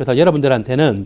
그래서 여러분들한테는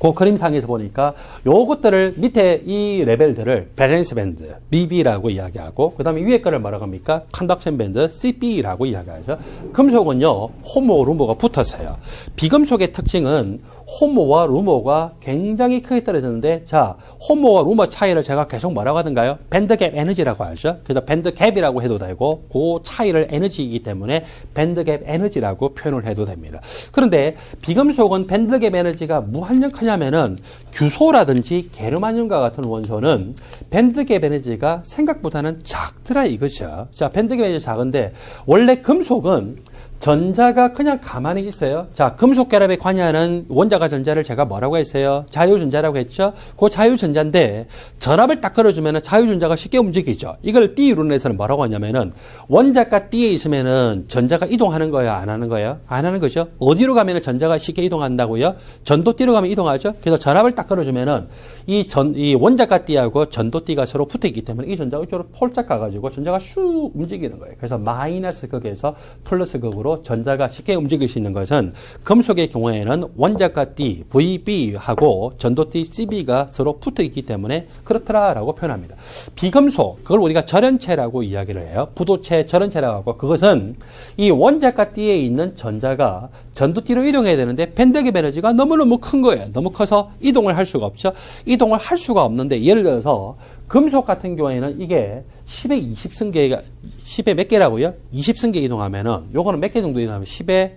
그 그림상에서 보니까 요것들을 밑에 이 레벨들을 밸런스 밴드, BB라고 이야기하고 그 다음에 위에 거를 뭐라고 합니까? 컨덕션 밴드, CB라고 이야기하죠. 금속은요, 호모, 루모가 붙었어요. 비금속의 특징은 호모와 루모가 굉장히 크게 떨어졌는데 자 호모와 루모 차이를 제가 계속 뭐라고 하던가요? 밴드갭 에너지라고 하죠. 그래서 밴드갭이라고 해도 되고 그 차이를 에너지이기 때문에 밴드갭 에너지라고 표현을 해도 됩니다. 그런데 비금속은 밴드갭 에너지가 무한정 크냐면은 규소라든지 게르마늄과 같은 원소는 밴드갭 에너지가 생각보다는 작더라 이거죠. 자 밴드갭 에너지 작은데 원래 금속은 전자가 그냥 가만히 있어요. 자, 금속 결합에 관여하는 원자가 전자를 제가 뭐라고 했어요? 자유전자라고 했죠? 그 자유전자인데 전압을 딱 걸어주면 자유전자가 쉽게 움직이죠. 이걸 띠 이론에서는 뭐라고 하냐면은 원자가 띠에 있으면은 전자가 이동하는 거예요? 안 하는 거예요? 안 하는 거죠. 어디로 가면은 전자가 쉽게 이동한다고요? 전도띠로 가면 이동하죠. 그래서 전압을 딱 걸어주면은 이 전, 이 원자가 띠하고 전도띠가 서로 붙어 있기 때문에 이 전자가 이쪽으로 폴짝 가가지고 전자가 슉 움직이는 거예요. 그래서 마이너스 극에서 플러스 극으로 전자가 쉽게 움직일 수 있는 것은 금속의 경우에는 원자가 띠, VB하고 전도띠 CB가 서로 붙어 있기 때문에 그렇더라라고 표현합니다. 비금속, 그걸 우리가 절연체라고 이야기를 해요. 부도체 절연체라고 하고 그것은 이 원자가 띠에 있는 전자가 전도띠로 이동해야 되는데 밴드갭 에너지가 너무너무 큰 거예요. 너무 커서 이동을 할 수가 없죠. 이동을 할 수가 없는데 예를 들어서 금속 같은 경우에는 이게 10에 20승계가 10에 몇 개라고요? 20승계 이동하면은 요거는 몇 개 정도 이동하면 10에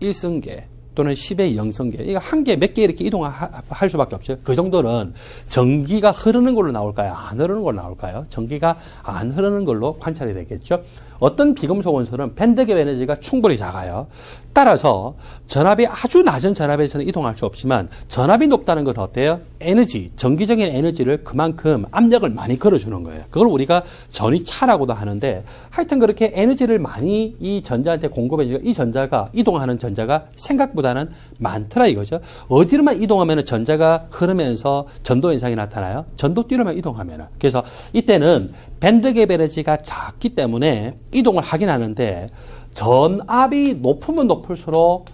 1승계 또는 10의 0승계. 이거 한 개, 몇 개 이렇게 이동할 수밖에 없죠. 그 정도는 전기가 흐르는 걸로 나올까요? 안 흐르는 걸로 나올까요? 전기가 안 흐르는 걸로 관찰이 되겠죠. 어떤 비금속 원소는 밴드갭 에너지가 충분히 작아요. 따라서 전압이 아주 낮은 전압에서는 이동할 수 없지만 전압이 높다는 건 어때요? 에너지, 전기적인 에너지를 그만큼 압력을 많이 걸어주는 거예요. 그걸 우리가 전위차라고도 하는데 하여튼 그렇게 에너지를 많이 이 전자한테 공급해주고 이 전자가 이동하는 전자가 생각보다 는 많더라 이거죠. 어디로만 이동하면 전자가 흐르면서 전도 현상이 나타나요? 전도띠로만 이동하면. 그래서 이때는 밴드갭 에너지가 작기 때문에 이동을 하긴 하는데 전압이 높으면 높을수록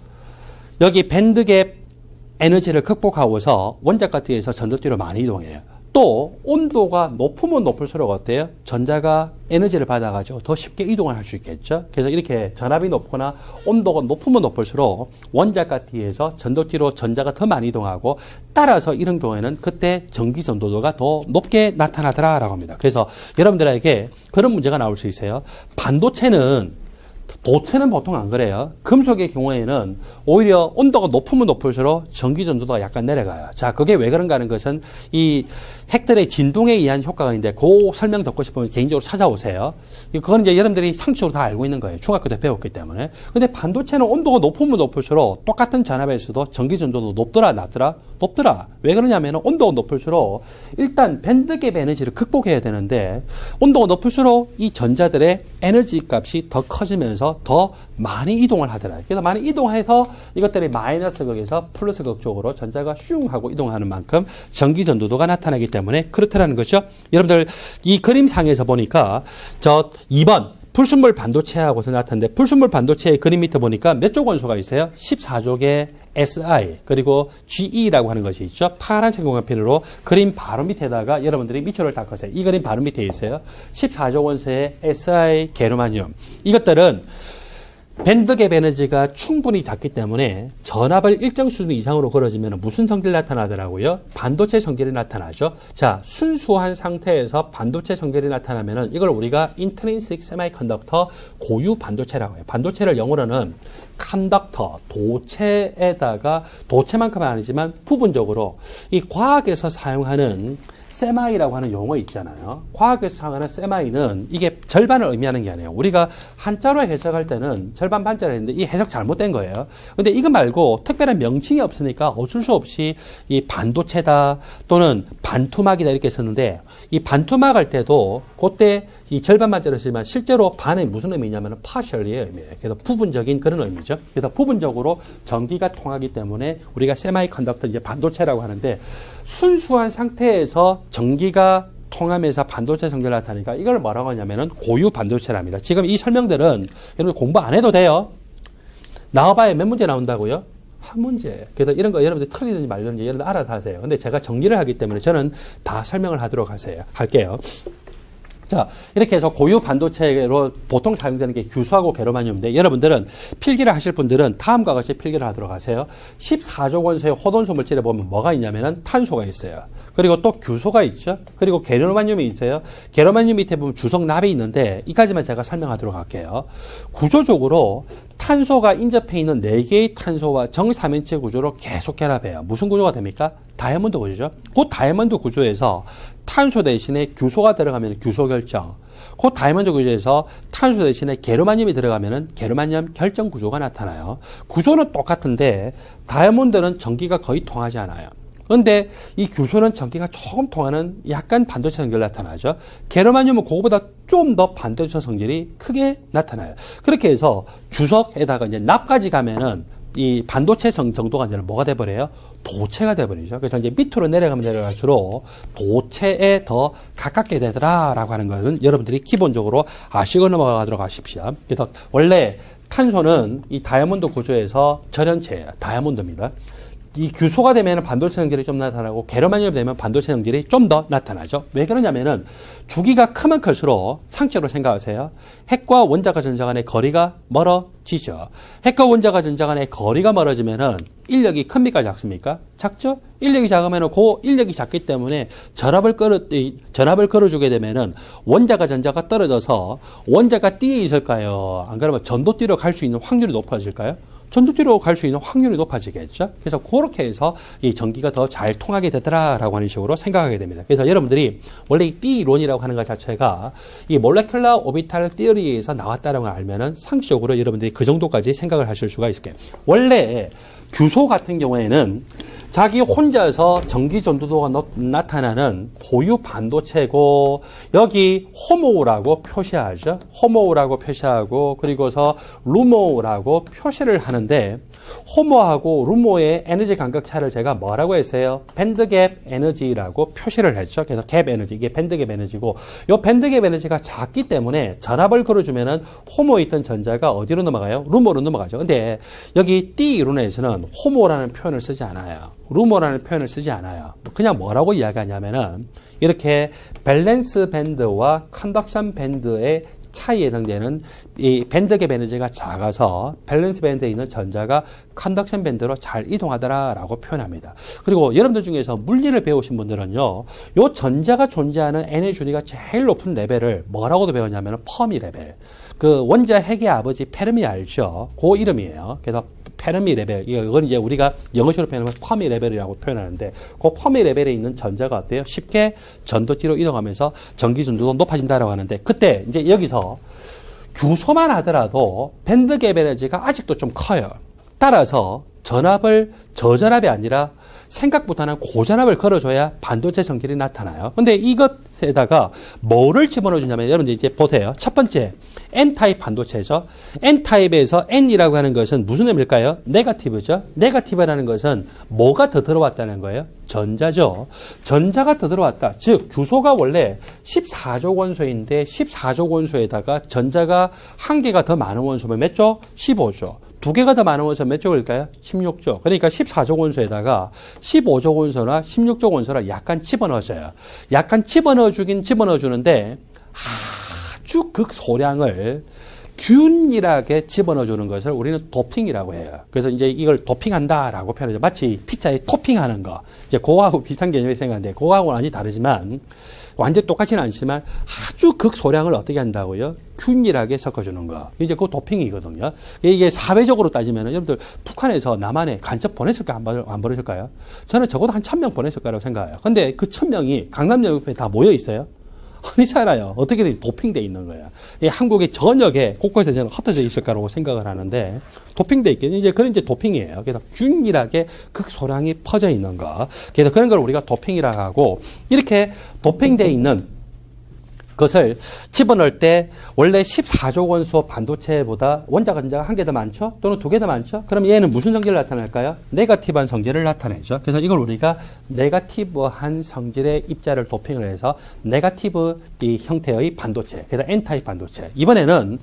여기 밴드갭 에너지를 극복하고서 원자과 뒤에서 전도띠로 많이 이동해요. 또 온도가 높으면 높을수록 어때요? 전자가 에너지를 받아가지고 더 쉽게 이동을 할 수 있겠죠. 그래서 이렇게 전압이 높거나 온도가 높으면 높을수록 원자가 뒤에서 전도띠로 전자가 더 많이 이동하고 따라서 이런 경우에는 그때 전기 전도도가 더 높게 나타나더라라고 합니다. 그래서 여러분들에게 그런 문제가 나올 수 있어요. 반도체는 도체는 보통 안 그래요. 금속의 경우에는 오히려 온도가 높으면 높을수록 전기 전도도가 약간 내려가요. 자, 그게 왜 그런가 하는 것은 이 핵들의 진동에 의한 효과가 있는데 그 설명 듣고 싶으면 개인적으로 찾아오세요. 그건 이제 여러분들이 상식으로 다 알고 있는 거예요. 중학교 때 배웠기 때문에. 근데 반도체는 온도가 높으면 높을수록 똑같은 전압에서도 전기 전도도 높더라, 낮더라? 높더라. 왜 그러냐면 온도가 높을수록 일단 밴드 갭 에너지를 극복해야 되는데 온도가 높을수록 이 전자들의 에너지 값이 더 커지면서 더 많이 이동을 하더라. 그래서 많이 이동해서 이것들이 마이너스 극에서 플러스 극 쪽으로 전자가 슝 하고 이동하는 만큼 전기 전도도가 나타나기 때문에 그렇다라는 거죠. 여러분들 이 그림상에서 보니까 저 2번 불순물 반도체하고서 나타났는데 불순물 반도체의 그림 밑에 보니까 몇쪽 원소가 있어요? 14족의 SI 그리고 GE라고 하는 것이 있죠. 파란색 공간펜으로 그림 바로 밑에다가 여러분들이 미초를 닦으세요. 이 그림 바로 밑에 있어요. 14조 원소의 SI 게르마늄 이것들은 밴드갭 에너지가 충분히 작기 때문에 전압을 일정 수준 이상으로 걸어지면 무슨 성질이 나타나더라고요? 반도체 성질이 나타나죠. 자, 순수한 상태에서 반도체 성질이 나타나면은 이걸 우리가 intrinsic semiconductor 고유 반도체라고 해요. 반도체를 영어로는 컨덕터, 도체에다가 도체만큼은 아니지만 부분적으로 이 과학에서 사용하는 세마이라고 하는 용어 있잖아요. 과학에서 사용하는 세마이는 이게 절반을 의미하는 게 아니에요. 우리가 한자로 해석할 때는 절반 반자로 했는데 이 해석 잘못된 거예요. 근데 이거 말고 특별한 명칭이 없으니까 어쩔 수 없이 이 반도체다 또는 반투막이다 이렇게 썼는데 이 반투막 할 때도 그때 이 절반 반자로 쓰지만 실제로 반에 무슨 의미냐면 partially의 의미예요. 그래서 부분적인 그런 의미죠. 그래서 부분적으로 전기가 통하기 때문에 우리가 세마이 컨덕터 이제 반도체라고 하는데 순수한 상태에서 전기가 통하면서 반도체 성질을 나타나니까 이걸 뭐라고 하냐면은 고유 반도체랍니다. 지금 이 설명들은 여러분 공부 안 해도 돼요. 나와봐야 몇 문제 나온다고요? 한 문제. 그래서 이런 거 여러분들 틀리든지 말든지 여러분들 알아서 하세요. 근데 제가 정리를 하기 때문에 저는 다 설명을 하도록 하세요. 할게요. 자, 이렇게 해서 고유 반도체로 보통 사용되는 게 규소하고 게르마늄인데 여러분들은 필기를 하실 분들은 다음과 같이 필기를 하도록 하세요. 14조 원소의 호돈소 물질에 보면 뭐가 있냐면은 탄소가 있어요. 그리고 또 규소가 있죠. 그리고 게르마늄이 있어요. 게르마늄 밑에 보면 주석 납이 있는데 이까지만 제가 설명하도록 할게요. 구조적으로 탄소가 인접해 있는 4개의 탄소와 정삼면체 구조로 계속 결합해요. 무슨 구조가 됩니까? 다이아몬드 구조죠. 그 다이아몬드 구조에서 탄소 대신에 규소가 들어가면 규소 결정. 그 다이아몬드 구조에서 탄소 대신에 게르마늄이 들어가면은 게르마늄 결정 구조가 나타나요. 구조는 똑같은데 다이아몬드는 전기가 거의 통하지 않아요. 그런데 이 규소는 전기가 조금 통하는 약간 반도체 성질 나타나죠. 게르마늄은 그거보다 좀 더 반도체 성질이 크게 나타나요. 그렇게 해서 주석에다가 이제 납까지 가면은 이 반도체 성 정도가 이제 뭐가 돼버려요? 도체가 돼버리죠. 그래서 이제 밑으로 내려가면 내려갈수록 도체에 더 가깝게 되더라라고 하는 것은 여러분들이 기본적으로 아시고 넘어가도록 하십시오. 그래서 원래 탄소는 이 다이아몬드 구조에서 절연체예요. 다이아몬드입니다. 이 규소가 되면 반도체 성질이 좀 나타나고 게르마늄이 되면 반도체 성질이 좀 더 나타나죠. 왜 그러냐면은 주기가 크면 클수록 상체로 생각하세요. 핵과 원자가 전자 간의 거리가 멀어지죠. 핵과 원자가 전자 간의 거리가 멀어지면은 인력이 큽니까 작습니까? 작죠? 인력이 작으면은 그 인력이 작기 때문에 전압을 끌어 이 전압을 끌어주게 되면은 원자가 전자가 떨어져서 원자가 띠에 있을까요? 안 그러면 전도띠로 갈 수 있는 확률이 높아질까요? 전도띠로 갈 수 있는 확률이 높아지겠죠. 그래서 그렇게 해서 이 전기가 더 잘 통하게 되더라라고 하는 식으로 생각하게 됩니다. 그래서 여러분들이 원래 이띠 이론이라고 하는 것 자체가 이 몰레큘러 오비탈 티어리에서 나왔다는 걸 알면은 상식적으로 여러분들이 그 정도까지 생각을 하실 수가 있을 거예요. 원래 규소 같은 경우에는 자기 혼자서 전기 전도도가 너- 나타나는 고유 반도체고 여기 호모라고 표시하죠. 호모라고 표시하고 그리고서 루모라고 표시를 하는데 호모하고 루모의 에너지 간격 차를 제가 뭐라고 했어요? 밴드갭 에너지라고 표시를 했죠. 그래서 갭 에너지 이게 밴드갭 에너지고 이 밴드갭 에너지가 작기 때문에 전압을 걸어주면은 호모에 있던 전자가 어디로 넘어가요? 루모로 넘어가죠. 근데 여기 띠 이론에서는 호모라는 표현을 쓰지 않아요. 루모라는 표현을 쓰지 않아요. 그냥 뭐라고 이야기하냐면은 이렇게 밸런스 밴드와 컨덕션 밴드의 차이에 해당되는 이 밴드갭 에너지가 작아서 밸런스 밴드에 있는 전자가 컨덕션 밴드로 잘 이동하더라라고 표현합니다. 그리고 여러분들 중에서 물리를 배우신 분들은요, 요 전자가 존재하는 에너지 준위가 제일 높은 레벨을 뭐라고도 배웠냐면 퍼미 레벨. 그 원자 핵의 아버지 페르미 알죠? 그 이름이에요. 그래서 페르미 레벨. 이건 이제 우리가 영어식으로 표현하면 퍼미 레벨이라고 표현하는데 그 퍼미 레벨에 있는 전자가 어때요? 쉽게 전도띠로 이동하면서 전기 전도도 높아진다라고 하는데 그때 이제 여기서 규소만 하더라도 밴드 갭 에너지가 아직도 좀 커요. 따라서 전압을 저전압이 아니라 생각보다는 고전압을 걸어줘야 반도체 성질이 나타나요. 근데 이것에다가 뭐를 집어넣어 주냐면 여러분 이제 보세요. 첫 번째 N타입 반도체죠. N타입에서 N이라고 하는 것은 무슨 의미일까요? 네가티브죠. 네가티브라는 것은 뭐가 더 들어왔다는 거예요? 전자죠. 전자가 더 들어왔다. 즉 규소가 원래 14조 원소인데 14조 원소에다가 전자가 한 개가 더 많은 원소면 몇 조? 15조. 두 개가 더 원소 몇 조일까요? 16조. 그러니까 14조 원소에다가 15조 원소나 16조 원소를 약간 집어넣어줘요. 약간 집어넣어 주긴 집어넣어 주는데 아주 극소량을 균일하게 집어넣어 주는 것을 우리는 도핑이라고 해요. 그래서 이제 이걸 도핑한다라고 표현하죠. 마치 피자에 토핑하는 거. 이제 그거하고 비슷한 개념이 생각하는데 그거하고는 완전히 다르지만 완전 똑같지는 않지만 아주 극소량을 어떻게 한다고요? 균일하게 섞어주는 거. 이제 그 도핑이거든요. 이게 사회적으로 따지면 여러분들 북한에서 남한에 간첩 보냈을까 안, 보- 안 보냈을까요? 저는 적어도 한 천 명 보냈을 거라고 생각해요. 근데 그 천 명이 강남역 옆에 다 모여 있어요. 아니잖아요. 어떻게든 도핑돼 있는 거야. 이 한국의 전역에 곳곳에 저는 흩어져 있을 거라고 생각을 하는데 도핑돼 있겠 이제 그런 이제 도핑이에요. 그래서 균일하게 극소량이 퍼져 있는 거. 그래서 그런 걸 우리가 도핑이라고 하고 이렇게 도핑돼 있는 그것을 집어넣을 때 원래 14조 원소 반도체보다 원자가 전자가 한 개 더 많죠? 또는 두 개 더 많죠? 그럼 얘는 무슨 성질을 나타낼까요? 네가티브한 성질을 나타내죠. 그래서 이걸 우리가 네가티브한 성질의 입자를 도핑을 해서 네가티브 이 형태의 반도체, 그래서 N타입 반도체. 이번에는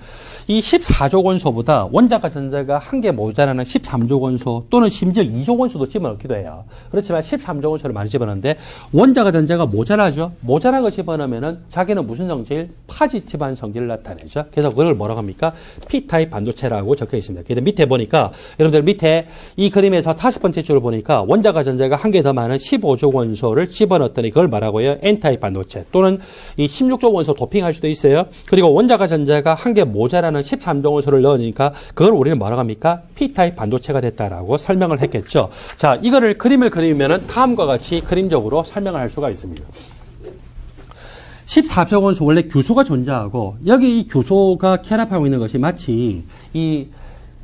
이 14조 원소보다 원자가 전자가 한 개 모자라는 13조 원소 또는 심지어 2조 원소도 집어넣기도 해요. 그렇지만 13조 원소를 많이 집어넣는데 원자가 전자가 모자라죠. 모자란 거 집어넣으면은 자기는 무슨 성질? 파지티브한 성질을 나타내죠. 그래서 그걸 뭐라고 합니까? P타입 반도체라고 적혀 있습니다. 그래서 밑에 보니까 여러분들 밑에 이 그림에서 다섯 번째 줄을 보니까 원자가 전자가 한 개 더 많은 15조 원소를 집어넣었더니 그걸 말하고요. N타입 반도체 또는 이 16조 원소 도핑할 수도 있어요. 그리고 원자가 전자가 한 개 모자라는 13조 원소를 넣으니까 그걸 우리는 뭐라고 합니까? P타입 반도체가 됐다라고 설명을 했겠죠. 자, 이거를 그림을 그리면은 다음과 같이 그림적으로 설명을 할 수가 있습니다. 14조 원소 원래 규소가 존재하고 여기 이 규소가 결합하고 있는 것이 마치 이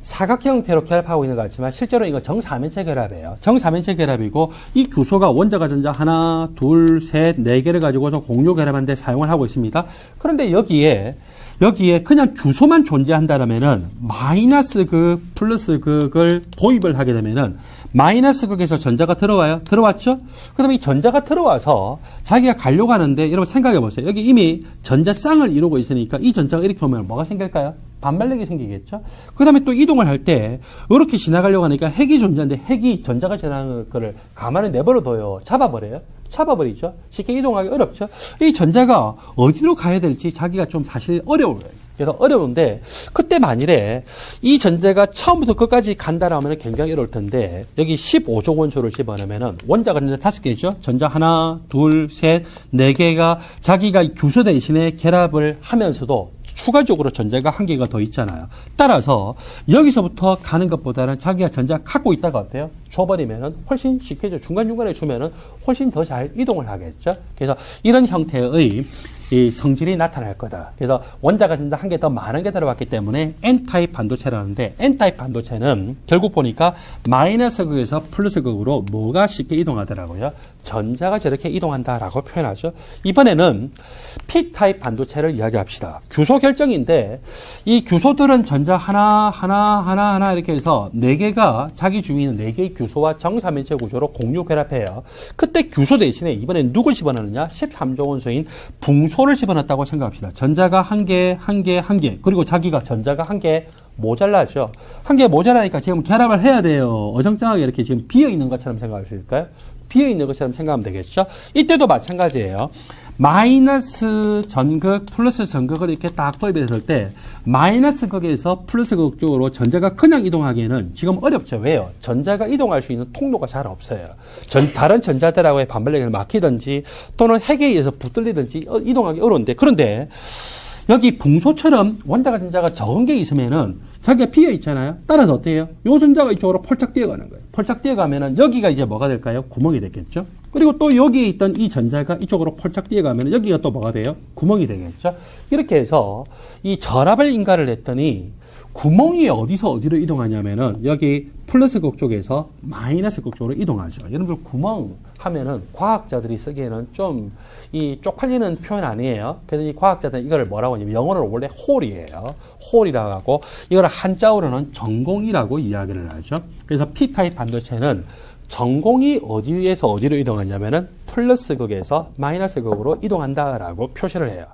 사각 형태로 결합하고 있는 것 같지만 실제로 이거 정사면체 결합이에요. 정사면체 결합이고 이 규소가 원자가 전자 하나, 둘, 셋, 네 개를 가지고서 공유 결합하는데 사용을 하고 있습니다. 그런데 여기에 여기에 그냥 규소만 존재한다면은 마이너스 극 플러스 극을 도입을 하게 되면은 마이너스 극에서 전자가 들어와요. 들어왔죠? 그다음에 이 전자가 들어와서 자기가 가려고 하는데 여러분 생각해 보세요. 여기 이미 전자 쌍을 이루고 있으니까 이 전자가 이렇게 오면 뭐가 생길까요? 반발력이 생기겠죠? 그 다음에 또 이동을 할 때, 이렇게 지나가려고 하니까 핵이 존재하는데 핵이 전자가 지나가는 거를 가만히 내버려 둬요. 잡아버려요. 잡아버리죠. 쉽게 이동하기 어렵죠. 이 전자가 어디로 가야 될지 자기가 좀 사실 어려워요. 그래서 어려운데 그때 만일에 이 전자가 처음부터 끝까지 간다라면 굉장히 어려울 텐데 여기 15조 원소를 집어넣으면 원자가 전자 다섯 개죠. 전자 하나, 둘, 셋, 네 개가 자기가 규소 대신에 결합을 하면서도 추가적으로 전자가 한 개가 더 있잖아요. 따라서 여기서부터 가는 것보다는 자기가 전자 갖고 있다가 어때요? 줘버리면은 훨씬 쉽게 중간중간에 주면은 훨씬 더 잘 이동을 하겠죠. 그래서 이런 형태의 이 성질이 나타날 거다. 그래서 원자가 전자 한개 더 많은 게 들어왔기 때문에 N타입 반도체라는데 N타입 반도체는 결국 보니까 마이너스 극에서 플러스 극으로 뭐가 쉽게 이동하더라고요. 전자가 저렇게 이동한다라고 표현하죠. 이번에는 P타입 반도체를 이야기합시다. 규소 결정인데 이 규소들은 전자 하나 하나 하나 하나 이렇게 해서 네 개가 자기 주위에 있는 네 개의 규소와 정사면체 구조로 공유 결합해요. 그때 규소 대신에 이번엔 누굴 집어넣느냐? 13조 원소인 붕소 를 집어넣었다고 생각합시다. 전자가 한 개, 한 개, 한 개. 그리고 자기가 전자가 한 개 모자라죠. 한 개 모자라니까 지금 결합을 해야 돼요. 어정쩡하게 이렇게 지금 비어 있는 것처럼 있을까요? 비어 있는 것처럼 생각하면 되겠죠. 이때도 마찬가지예요. 마이너스 전극 플러스 전극을 이렇게 딱 도입했을 때 마이너스 극에서 플러스 극 쪽으로 전자가 그냥 이동하기에는 지금 어렵죠. 왜요? 전자가 이동할 수 있는 통로가 잘 없어요. 전, 다른 전자들하고의 반발력을 막히든지 또는 핵에 의해서 붙들리든지 어, 이동하기 어려운데 그런데 여기 붕소처럼 원자가 전자가 적은 게 있으면은 자기가 비어 있잖아요. 따라서 어때요? 요 전자가 이쪽으로 펄쩍 뛰어가는 거예요. 펄쩍 뛰어가면은 여기가 이제 뭐가 될까요? 구멍이 됐겠죠. 그리고 또 여기에 있던 이 전자가 이쪽으로 펄쩍 뛰어가면 여기가 또 뭐가 돼요? 구멍이 되겠죠. 이렇게 해서 이 결합을 인가를 했더니 구멍이 어디서 어디로 이동하냐면은 여기 플러스 극 쪽에서 마이너스 극 쪽으로 이동하죠. 여러분들 구멍 하면은 과학자들이 쓰기에는 좀 이 쪽팔리는 표현 아니에요. 그래서 이 과학자들은 이걸 뭐라고 하냐면 영어로 원래 홀이에요. 홀이라고 하고 이걸 한자어로는 전공이라고 이야기를 하죠. 그래서 P타입 반도체는 전공이 어디에서 어디로 이동하냐면은 플러스 극에서 마이너스 극으로 이동한다라고 표시를 해요.